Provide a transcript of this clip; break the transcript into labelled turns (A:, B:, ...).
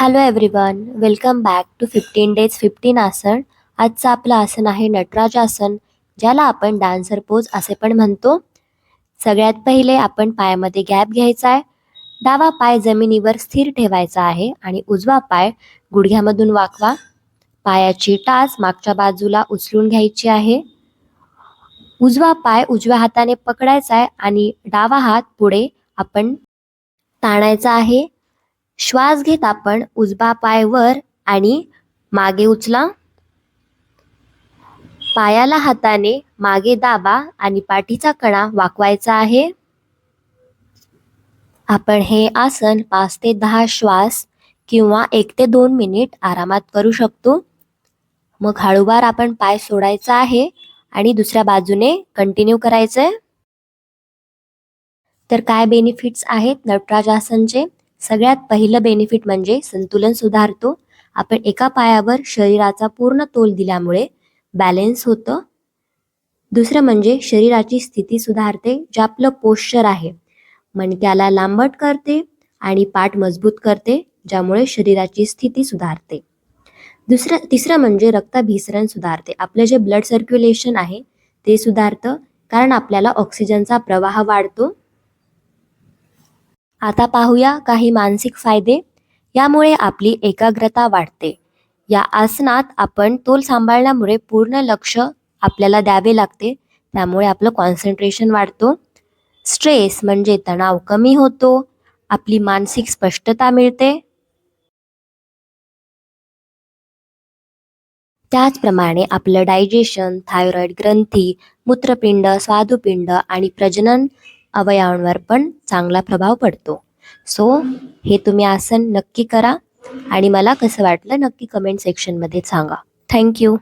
A: Hello everyone welcome back to fifteen days fifteen आसन आजचं आपलं आसन आहे नटराज आसन ज्याला आपण डान्सर पोज असे पण म्हणतो. सगळ्यात पहिले आपण पायामध्ये गॅप घ्यायचा आहे. डावा पाय जमिनीवर स्थिर ठेवायचा आहे आणि उजवा पाय गुडघ्यामधून वाकवा. पायाची टाच मागच्या बाजूला उचलून घ्यायची आहे. उजवा पाय उजव्या हाताने पकडायचा आहे आणि डावा हात पुढे आपण ताणायचा आहे. श्वास घेत आपण उजवा पाय वर आणि मागे उचला. पायाला हाताने मागे दाबा आणि पाठीचा कणा वाकवायचा आहे. आपण हे आसन पाच ते दहा श्वास किंवा एक ते दोन मिनिट आरामात करू शकतो. मग हळूवार आपण पाय सोडायचा आहे आणि दुसऱ्या बाजूने कंटिन्यू करायचंय. तर काय बेनिफिट्स आहेत नटराज आसनचे? सगळ्यात पहिलं बेनिफिट म्हणजे संतुलन सुधारतो. आपण एका पायावर शरीराचा पूर्ण तोल दिल्यामुळे बॅलेन्स होतं. दुसरं म्हणजे शरीराची स्थिती सुधारते जे आपलं पोश्चर आहे. मणक्याला लांबट करते आणि पाठ मजबूत करते ज्यामुळे शरीराची स्थिती सुधारते. दुसरं तिसरं म्हणजे रक्ताभिसरण सुधारते. आपलं जे ब्लड सर्क्युलेशन आहे ते सुधारतं कारण आपल्याला ऑक्सिजनचा प्रवाह वाढतो. आता पाहूया काही मानसिक फायदे. यामुळे आपली एकाग्रता वाढते. या आसनात आपण तोल सांभाळण्यामुळे पूर्ण लक्ष आपल्याला द्यावे लागते. त्यामुळे आपलं कॉन्सन्ट्रेशन वाढतो. स्ट्रेस म्हणजे तणाव कमी होतो. आपली मानसिक स्पष्टता मिळते. त्याचप्रमाणे आपलं डायजेशन थायरॉइड ग्रंथी मूत्रपिंड स्वादुपिंड आणि प्रजनन अवयवांवर पण चांगला प्रभाव पडतो. सो हे तुम्ही आसन नक्की करा आणि मला कसं वाटलं नक्की कमेंट सेक्शनमध्ये सांगा. थँक्यू